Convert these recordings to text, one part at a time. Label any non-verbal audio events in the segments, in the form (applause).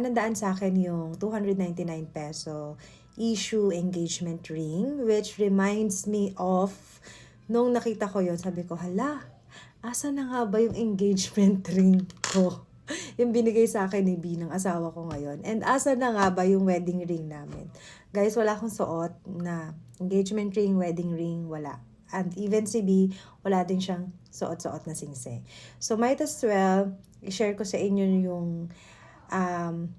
daan na daan sa akin yung 299 peso issue engagement ring which reminds me of nung nakita ko yon sabi ko, hala, asa na nga ba yung engagement (laughs) ring ko? yung binigay sa akin ni B ng asawa ko ngayon. And asa na nga ba yung wedding ring namin? Guys, wala akong suot na engagement ring, wedding ring, wala. And even si B, wala din siyang suot-suot na singsing. So might as well, i-share ko sa inyo yung um,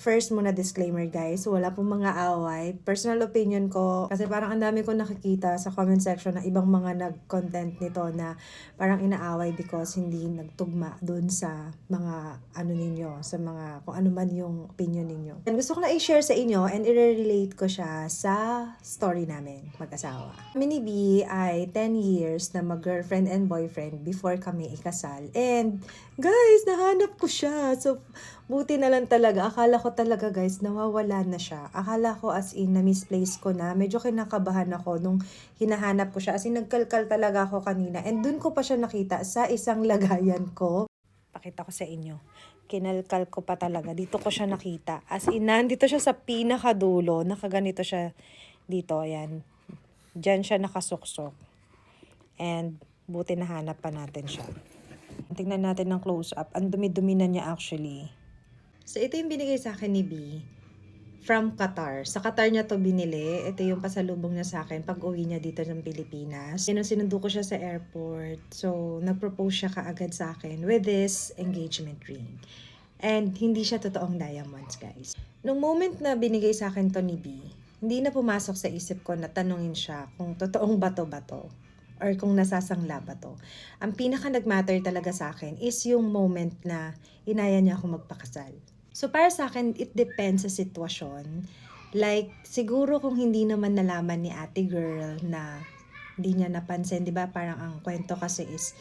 first muna disclaimer guys, wala pong mga away. Personal opinion ko, kasi parang ang dami ko nakikita sa comment section na ibang mga nag-content nito na parang inaaway because hindi nagtugma dun sa mga ano ninyo, sa mga kung ano man yung opinion ninyo. And gusto ko na i-share sa inyo and i-relate ko siya sa story namin, mag-asawa. Kami ni B ay 10 years na mag-girlfriend and boyfriend before kami ikasal. And guys, nahanap ko siya. So, buti na lang talaga. Akala ko talaga guys, nawawala na siya. Akala ko as in, na-misplace ko na. Medyo kinakabahan ako nung hinahanap ko siya. As in, nagkalkal talaga ako kanina. And dun ko pa siya nakita sa isang (laughs) lagayan ko. Pakita ko sa inyo. Kinalkal ko pa talaga. Dito ko siya nakita. As in, nandito siya sa pinakadulo. Nakaganito siya dito. Ayan. Diyan siya nakasuksok. And buti nahanap pa natin siya. Tingnan natin ng close-up. Ang dumi-dumi na niya actually. So, ito yung binigay sa akin ni B from Qatar. Sa Qatar niya to binili. Ito yung pasalubong niya sa akin pag uwi niya dito ng Pilipinas. Yun sinundo ko siya sa airport. So, nag-propose siya kaagad sa akin with this engagement ring. And hindi siya totoong diamonds, guys. Nung moment na binigay sa akin to ni B, hindi na pumasok sa isip ko na tanungin siya kung totoong bato-bato or kung nasasangla ba to. Ang pinaka nag-matter talaga sa akin is yung moment na inaya niya ako magpakasal. So para sa akin, it depends sa sitwasyon. Like, siguro kung hindi naman nalaman ni ate girl na hindi niya napansin, di ba? Parang ang kwento kasi is,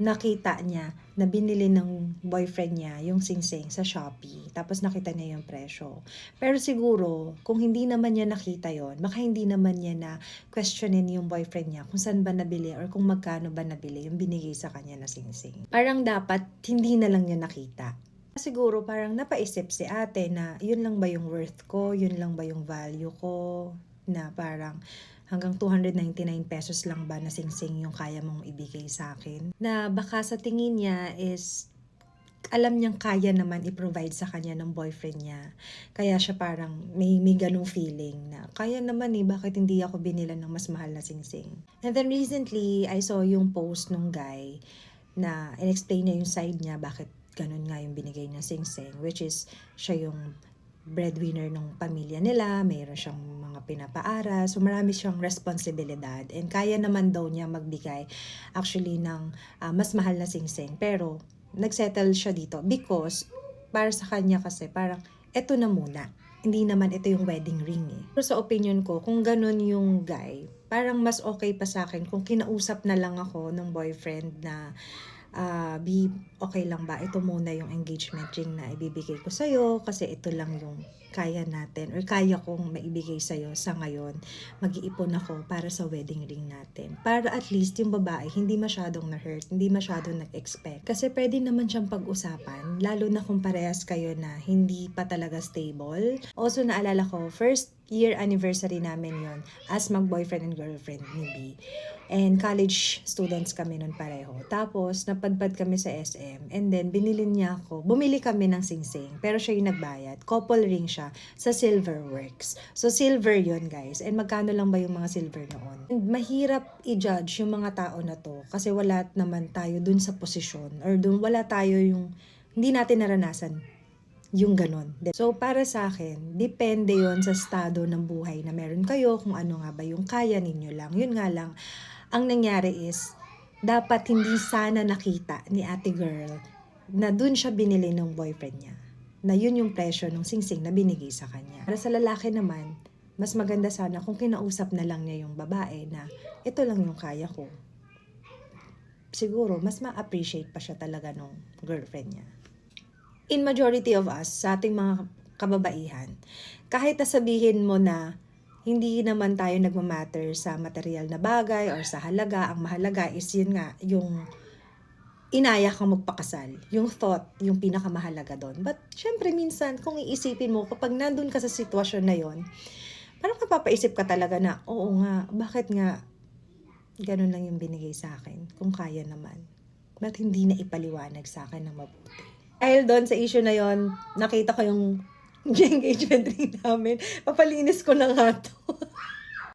nakita niya na binili ng boyfriend niya yung singsing sa Shopee. Tapos nakita niya yung presyo. Pero siguro, kung hindi naman niya nakita yon baka hindi naman niya na questionin yung boyfriend niya kung saan ba nabili or kung magkano ba nabili yung binigay sa kanya na singsing. Parang dapat hindi na lang niya nakita. Siguro parang napaisip si ate na yun lang ba yung worth ko, yun lang ba yung value ko, na parang hanggang 299 pesos lang ba na singsing yung kaya mong ibigay sa akin. Na baka sa tingin niya is alam niyang kaya naman i-provide sa kanya ng boyfriend niya. Kaya siya parang may, may ganong feeling na kaya naman eh, bakit hindi ako binila ng mas mahal na singsing. And then recently, I saw yung post nung guy na in-explain niya yung side niya bakit ganun nga yung binigay niya singsing, which is siya yung breadwinner ng pamilya nila, mayroon siyang mga pinapaaral, so marami siyang responsibilidad. And kaya naman daw niya magbigay actually ng ah, mas mahal na singsing. Pero nagsettle siya dito because para sa kanya kasi parang eto na muna. Hindi naman ito yung wedding ring eh. Pero sa opinion ko, kung ganun yung guy, parang mas okay pa sa akin kung kinausap na lang ako ng boyfriend na ah, B, okay lang ba? Ito muna yung engagement ring na ibibigay ko sa'yo kasi ito lang yung kaya natin or kaya kong maibigay sa'yo sa ngayon. Mag-iipon ako para sa wedding ring natin. Para at least yung babae hindi masyadong na-hurt, hindi masyadong nag-expect. Kasi pwede naman siyang pag-usapan, lalo na kung parehas kayo na hindi pa talaga stable. Also, naalala ko, first year anniversary namin yon as mag-boyfriend and girlfriend ni B. And college students kami nun pareho. Tapos, napadpad kami sa SM. And then, binili niya ako. Bumili kami ng singsing. Pero siya yung nagbayad. Couple ring siya sa Silverworks. So, silver yon guys. And magkano lang ba yung mga silver noon? And mahirap i-judge yung mga tao na to. Kasi wala naman tayo dun sa posisyon. Or dun, wala tayo yung hindi natin naranasan yung ganon. So, para sa akin, depende yon sa estado ng buhay na meron kayo, kung ano nga ba yung kaya ninyo lang. Yun nga lang, ang nangyari is, dapat hindi sana nakita ni ate girl na dun siya binili ng boyfriend niya. Na yun yung presyo ng singsing na binigay sa kanya. Para sa lalaki naman, mas maganda sana kung kinausap na lang niya yung babae na ito lang yung kaya ko. Siguro, mas ma-appreciate pa siya talaga nung girlfriend niya in majority of us, sa ating mga kababaihan, kahit nasabihin mo na hindi naman tayo nagmamatter sa material na bagay or sa halaga, ang mahalaga is yun nga, yung inaya kang magpakasal. Yung thought, yung pinakamahalaga doon. But, syempre, minsan, kung iisipin mo, kapag nandun ka sa sitwasyon na yon parang mapapaisip ka talaga na, oo nga, bakit nga ganun lang yung binigay sa akin, kung kaya naman. Ba't hindi na ipaliwanag sa akin ng mabuti? Dahil doon sa issue na yon nakita ko yung (laughs) engagement ring namin. Papalinis ko na nga to.